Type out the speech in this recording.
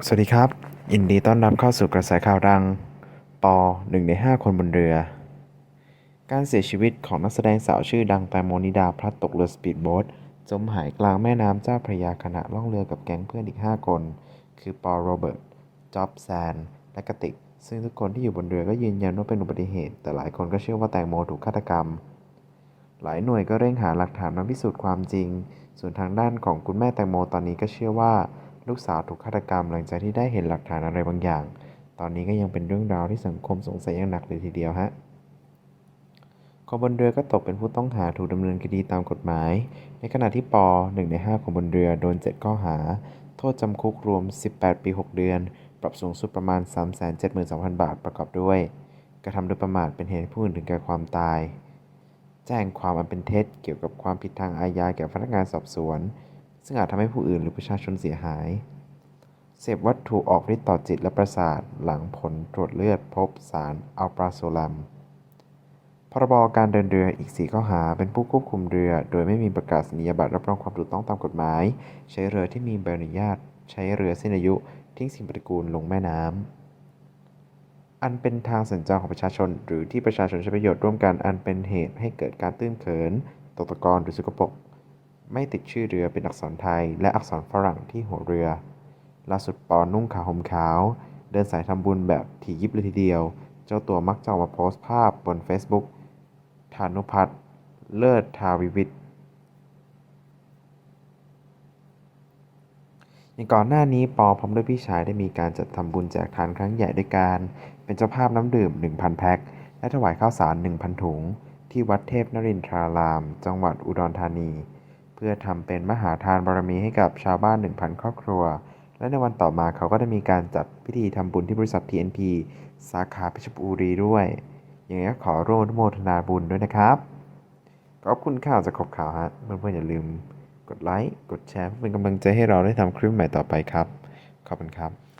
สวัสดีครับ ยินดีต้อนรับเข้าสู่กระแสข่าวดัง ปหนึ่งในห้าคนบนเรือ การเสียชีวิตของนักแสดงสาวชื่อดังแตงโมนิดาพลัดตกเรือสปีดโบ๊ทจมหายกลางแม่น้ำเจ้าพระยาขณะล่องเรือกับแก๊งเพื่อนอีก 5 คน คือปอโรเบิร์ตจ็อบแซน และกติก ซึ่งทุกคนที่อยู่บนเรือก็ยืนยันว่าเป็นอุบัติเหตุ แต่หลายคนก็เชื่อว่าแตงโมถูกฆาตกรรม หลายหน่วยก็เร่งหาหลักฐานมาพิสูจน์ความจริง ส่วนทางด้านของคุณแม่แตงโมตอนนี้ก็เชื่อว่า ลูกสาวถูกฆาตกรรมหลังจากที่ได้เห็นหลักฐานอะไรบางอย่าง ตอนนี้ก็ยังเป็นเรื่องราวที่สังคมสงสัยอย่างหนักเลยทีเดียวฮะคนบนเรือก็ตกเป็นผู้ต้องหาถูกดำเนินคดีตามกฎหมาย ในขณะที่ปอหนึ่งใน 5 คนบนเรือโดน 7 ข้อหา โทษจำคุกรวม 18 ปี 6 เดือน ปรับสูงสุดประมาณ 372,000 บาทประกอบด้วย กระทำโดยประมาทเป็นเหตุให้ผู้อื่นถึงแก่ความตาย แจ้งความอันเป็นเท็จเกี่ยวกับความผิดทางอาญาแก่พนักงานสอบสวน ซึ่งอาจทำให้ผู้อื่นหรือประชาชนเสียหาย เสพวัตถุออกฤทธิ์ต่อจิตและประสาทหลังผลตรวจเลือดพบสารอัลปราโซลัม พรบการเดินเรืออีก 4 ข้อหาเป็นผู้ควบคุมเรือ โดยไม่มีประกาศนียบัตรรับรองความถูกต้องตามกฎหมาย ใช้เรือที่มีใบอนุญาต ใช้เรือสิ้นอายุ ทิ้งสิ่งปฏิกูลลงแม่น้ำอันเป็นทางสัญจรของประชาชน หรือที่ประชาชนใช้ประโยชน์ร่วมกันอันเป็นเหตุให้เกิดการตื้นเขิน ตกตะกอนหรือสกปรก ไม่ติดชื่อเรือเป็นอักษรไทย และอักษรฝรั่งที่หัวเรือ ล่าสุดปอนุ่งขาวห่มขาว เดินสายทำบุญแบบถี่ยิบเลยทีเดียว เจ้าตัวมักจะออกมาโพสต์ภาพบน Facebook ธานุพัฒน์เลิศทาวิวิทย์อย่างก่อนหน้านี้ปอพร้อมด้วยพี่ชายได้มีการจัดทำบุญแจกทานครั้งใหญ่ด้วยการ เป็นเจ้าภาพน้ำดื่ม 1,000 แพ็ค และถวายข้าวสาร 1,000 ถุง ที่วัดเทพนรินทราราม จังหวัดอุดรธานี พื่อทำเป็นมหาทานบารมีให้กับชาวบ้าน 1,000 ครอบครัว และในวันต่อมาเขาก็ได้มีการจัดพิธีทำบุญที่บริษัท TNP สาขาเพชรบุรีด้วยอย่างนี้ก็ขอร่วมอนุโมทนาบุญด้วยนะครับขอบคุณข่าวจากขบข่าวฮะเพื่อนๆอย่าลืมกดไลค์กดแชร์เพื่อเป็นกำลังใจให้เราได้ทำคลิปใหม่ต่อไปครับ ขอบคุณครับ